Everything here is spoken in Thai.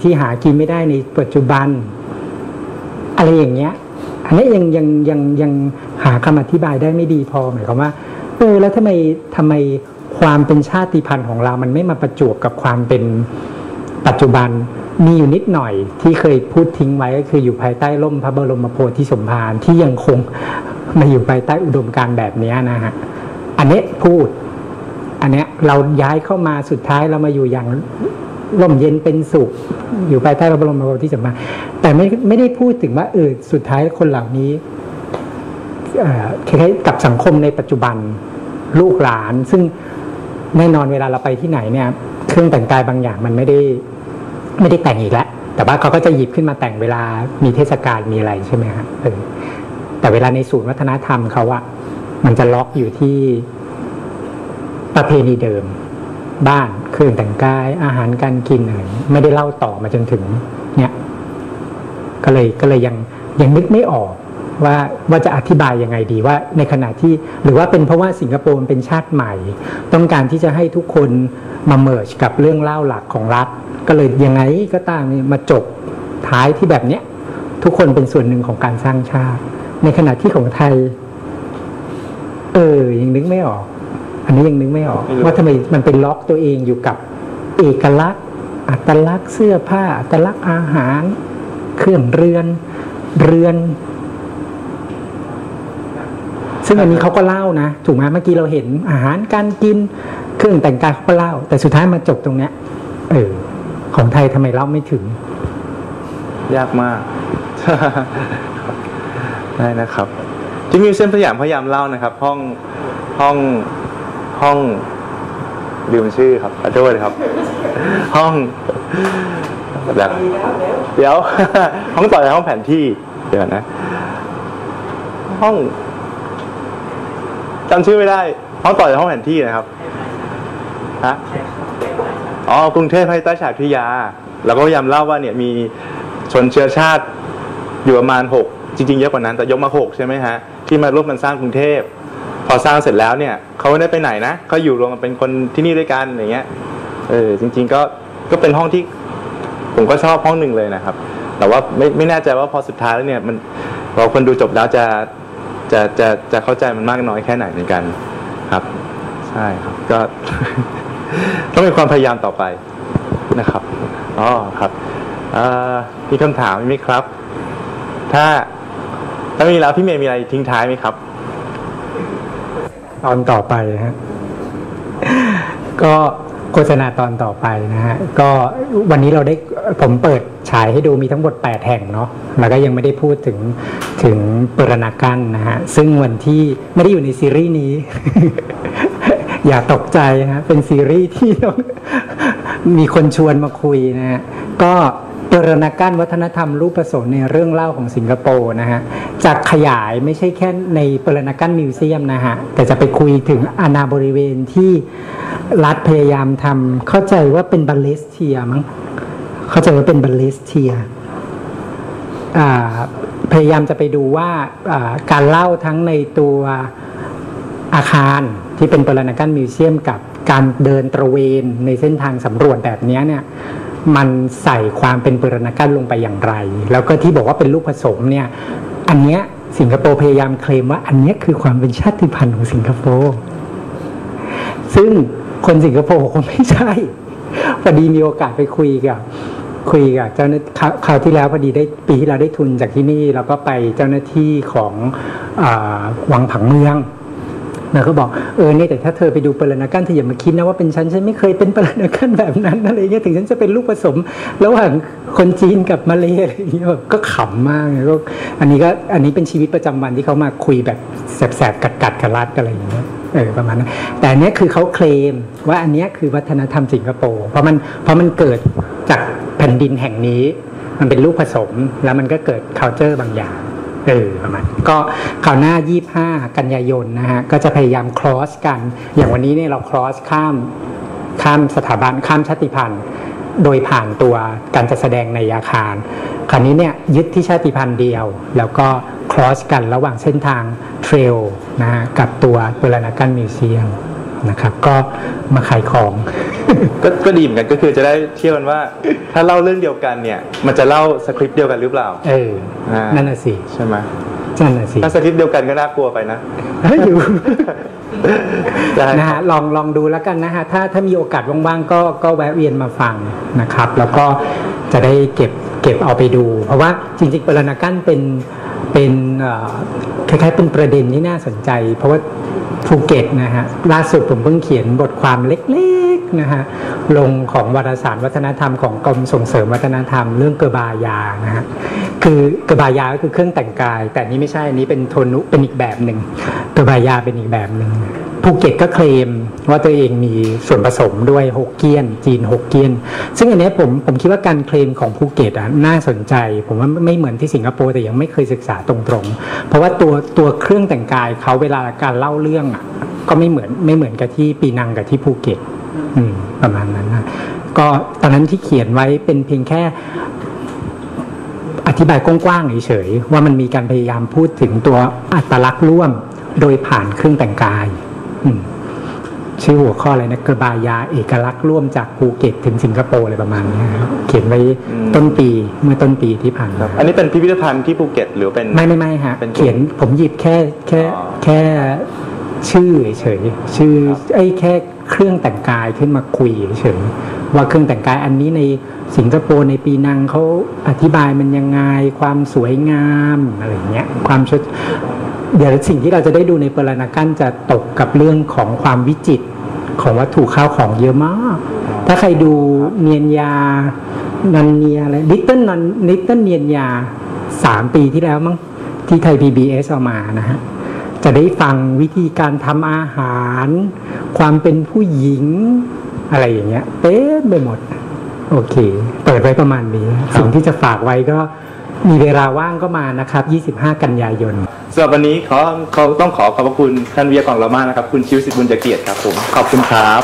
ที่หากินไม่ได้ในปัจจุบัน อะไรอย่างเงี้ย อันนี้ยังยังยังยังหาคำอธิบายได้ไม่ดีพอหมายความว่าเออแล้วทำไมทำไมความเป็นชาติพันธุ์ของเรา มันไม่มาประจวบกับความเป็นปัจจุบันมีอยู่นิดหน่อยที่เคยพูดทิ้งไว้ก็คืออยู่ภายใต้ร่มพระบรมโพธิสมภารที่ยังคงมาอยู่ภายใต้อุดมการแบบนี้นะฮะอันนี้พูด อันเนี้ยเราย้ายเข้ามาสุดท้ายเรามาอยู่อย่าง ร่มเย็นเป็นสุข อยู่ภายใต้พระบรมโพธิสมภาแต่ไม่ไม่ได้พูดถึงว่าเออสุดท้ายคนเหล่านี้เอ่อคล้ายๆกับสังคมในปัจจุบันลูกหลาน ซึ่งแน่นอนเวลาเราไปที่ไหนเนี่ย เครื่องแต่งกายบางอย่างมันไม่ได้ไม่ได้แต่งอีกแล้วแต่ว่าเขาก็จะหยิบขึ้นมาแต่งเวลามีเทศกาลมีอะไรใช่ไหมครับแต่เวลาในศูนย์วัฒนธรรมเขาอะมันจะล็อกอยู่ที่ประเพณีเดิม บ้านเครื่องแต่งกาย อาหารการกินอะไรไม่ได้เล่าต่อมาจนถึง เนี่ย ก็เลยก็เลยยังยังนึกไม่ออกว่าว่าจะอธิบายยังไงดีว่าในขณะที่หรือว่าเป็นเพราะว่าสิงคโปร์เป็นชาติใหม่ ต้องการที่จะให้ทุกคนมาเมิร์ชกับเรื่องเล่าหลักของรัฐ ก็เลยยังไงก็ตามมาจบท้ายที่แบบเนี้ยทุกคนเป็นส่วนหนึ่งของการสร้างชาติ ในขณะที่ของไทย เออยังนึกไม่ออก อันนี้ยังนึกไม่ออกไม่รู้ว่าทำไมมันเป็นล็อกตัวเองอยู่กับเอกลักษณ์ อัตลักษณ์เสื้อผ้า อัตลักษณ์อาหาร เครื่องเรือน เรือน ซึ่งอันนี้เขาก็เล่านะ ถูกไหมเมื่อกี้เราเห็นอาหารการกิน เครื่องแต่งกายเขาก็เล่า แต่สุดท้ายมาจบตรงเนี้ย เออ ของไทยทำไมเล่าไม่ถึง ยากมากได้นะครับที่มิวเซียมสยามพยายามเล่านะครับ ห้องห้อง ห้องลืมชื่อครับขอโทษครับ ห้องแบบเดี๋ยว ห้องต่อจากห้องแผนที่ เดี๋ยวนะ ห้องจำชื่อไม่ได้ ห้องต่อจากห้องแผนที่นะครับฮะอ๋อกรุงเทพภายใต้ฉากทิยาเราก็พยายามเล่าว่าเนี่ยมีชนเชื้อชาติอยู่ประมาณหกจริงๆเยอะกว่านั้นแต่ยกมาหกใช่ไหมฮะ ที่มาร่วมกันสร้างกรุงเทพ อสร้างเสร็จแล้วเนี่ยเขาไม่ได้ไปไหนนะเขาอยู่รวมกันเป็นคนที่นี่ด้วยกันอย่างเงี้ย เออจริง ๆ ก็ก็เป็นห้องที่ ผมก็ชอบห้องหนึ่งเลยนะครับ แต่ว่าไม่ไม่แน่ใจว่าพอสุดท้ายแล้วเนี่ย มันพอคนดูจบแล้วจะจะจะจะเข้าใจมันมากน้อยแค่ไหนเหมือนกันครับ ใช่ครับ ก็ ต้องมีความพยายามต่อไปนะครับอ๋อครับอ่อมีคำถามไหมครับ ถ้าถ้ามีแล้วพี่เมย์มีอะไรทิ้งท้ายไหมครับ ตอนต่อไปนะฮะก็โฆษณาตอนต่อไปนะฮะก็วันนี้เราได้ผมเปิดฉายให้ดูมีทั้งหมด 8 แห่งเนาะแล้วก็ยังไม่ได้พูดถึงถึงปรณากันนะฮะซึ่งวันที่ไม่ได้อยู่ในซีรีส์นี้ อย่าตกใจนะฮะเป็นซีรีส์ที่ต้องมีคนชวนมาคุยนะฮะก็ ปรณกันวัฒนธรรมรูปผสมในเรื่องเล่าของสิงคโปร์นะฮะจะขยายไม่ใช่แค่ในปรณกันมิวเซียมนะฮะแต่จะไปคุยถึงอาณาบริเวณที่รัฐพยายามทำเข้าใจว่าเป็นบัลเลสเทียมั้งเข้าใจว่าเป็นบัลเลสเทียพยายามจะไปดูว่าการเล่าทั้งในตัวอาคารที่เป็นปรณกันมิวเซียมกับการเดินตระเวนในเส้นทางสำรวจแบบนี้เนี่ย มันใส่ความเป็นปรณากันลงไปอย่างไร แล้วก็ที่บอกว่าเป็นลูกผสมเนี่ย อันเนี้ยสิงคโปร์พยายามเคลมว่า อันเนี้ยคือความเป็นชาติพันธุ์ของสิงคโปร์ซึ่งคนสิงคโปร์คงไม่ใช่พอดีมีโอกาสไปคุยกับคุยกับเจ้าหน้าคราวคราวที่แล้วพอดีได้ปีที่เราได้ทุนจากที่นี่เราก็ไปเจ้าหน้าที่ของอวังผังเมือง แล้วก็บอกเออเนี่ยแต่ถ้าเธอไปดูปรณากันเธออย่ามาคิดนะว่าเป็นฉันฉันไม่เคยเป็นปรณากันแบบนั้นอะไรเงี้ยถึงฉันจะเป็นลูกผสม ระหว่างคนจีนกับมาเลย์อะไรเงี้ยแบบก็ขำมากเลยก็อันนี้ก็อันนี้เป็นชีวิตประจำวันที่เขามาคุยแบบแสบๆกัดๆกับรัดกันอะไรอย่างเงี้ยเออประมาณนั้นแต่อันเนี้ยคือเขาเคลมว่าอันเนี้ยคือวัฒนธรรมสิงคโปร์เพราะมันเพราะมันเกิดจากแผ่นดินแห่งนี้ มันเป็นลูกผสมแล้วมันก็เกิด culture บางอย่าง เออประมาณก็ข่าวหน้า 25 กันยายนนะฮะ ก็จะพยายาม cross กัน อย่างวันนี้เนี่ยเรา cross ข้ามข้ามสถาบันข้ามชาติพันธุ์โดยผ่านตัวการจัดแสดงในอาคาร คราวนี้เนี่ยยึดที่ชาติพันธุ์เดียว แล้วก็ cross กันระหว่างเส้นทางเทรลนะฮะกับตัวเบลนากันมิวเซียม นะครับ ก็มาขายของก็ก็ดีเหมือนกันก็คือจะได้เที่ยวกันว่า ถ้าเล่าเรื่องเดียวกันเนี่ย มันจะเล่าสคริปต์เดียวกันหรือเปล่า เอออ่านั่นั่นน่ะสิใช่ไหมนั่นน่ะสิถ้าสคริปต์เดียวกันก็น่ากลัวไปนะอยู่ได้นะฮะลองลองดูแล้วกันนะฮะถ้าถ้ามีโอกาสว่างๆก็ก็แวะเวียนมาฟังนะครับ แล้วก็จะได้เก็บเก็บเอาไปดู เพราะว่าจริงๆปรณากั้นเป็นเป็นเอ่อคล้ายๆเป็นประเด็นที่น่าสนใจ เพราะว่า ภูเก็ตนะฮะล่าสุดผมเพิ่งเขียนบทความเล็กๆนะฮะลงของวารสารวัฒนธรรมของกรมส่งเสริมวัฒนธรรมเรื่องเกบายานะฮะคือกบายาก็คือเครื่องแต่งกาย แต่นนี้ไม่ใช่อันนี้เป็นโทนุเป็นอีกแบบหนึ่งเกบายาเป็นอีกแบบหนึ่ง ภูเก็ตก็เคลมว่าตัวเองมีส่วนผสมด้วยฮกเกี้ยน จีนฮกเกี้ยน ซึ่งอันนี้ผมผมคิดว่าการเคลมของภูเก็ตอะน่าสนใจ ผมว่าไม่เหมือนที่สิงคโปร์แต่ยังไม่เคยศึกษาตรงๆ เพราะว่าตัวตัวเครื่องแต่งกายเขาเวลาการเล่าเรื่องอะก็ไม่เหมือนไม่เหมือนกับที่ปีนังกับที่ภูเก็ตประมาณนั้นนะก็ตอนนั้นที่เขียนไว้เป็นเพียงแค่อธิบายกว้างๆเฉยๆว่ามันมีการพยายามพูดถึงตัวอัตลักษณ์ร่วมโดยผ่านเครื่องแต่งกาย ชื่อหัวข้ออะไรนะกระบายาเอกลักษณ์ร่วมจากภูเก็ตถึงสิงคโปร์อะไรประมาณนี้ครับเขียนไว้ต้นปีเมื่อต้นปีที่ผ่านครัมาบอันนี้เป็นพิพิธภัณฑ์ที่ภูเก็ตหรือเป็นไม่ไม่ไม่ฮะเป็นกลุ่มเขียนผมหยิบแค่แค่อ๋อแค่ชื่อเฉยๆชื่อไอ้ยแค่เครื่องแต่งกายขึ้นมาคุยเฉยๆว่าเครื่องแต่งกายอันนี้ในสิงคโปร์ในปีนังเขาอธิบายมันยังไงความสวยงามอะไรเงี้ยความชด เดี๋ยวสิ่งที่เราจะได้ดูในเปรณากั้นจะตกกับเรื่องของความวิจิตของวัตถุข้าวของเยอะมาก ถ้าใครดูเนียนยา นันเนียอะไรลิตเติ้ลนันลิตเติ้ลเนียนยาสามปีที่แล้วมั้งที่ไทย PBS เอามานะฮะจะได้ฟังวิธีการทำอาหาร ความเป็นผู้หญิงอะไรอย่างเงี้ยเต็มไปหมด โอเค เปิดไว้ประมาณนี้ สิ่งที่จะฝากไว้ก็ มีเวลาว่างก็มานะครับ 25 กันยายนสำหรับวันนี้ขอเขาต้องขอขอบพระคุณท่านวิทยากรเรามากนะครับ คุณชิวสิทธิ์บุญจเกียรติครับผม ขอบคุณครับ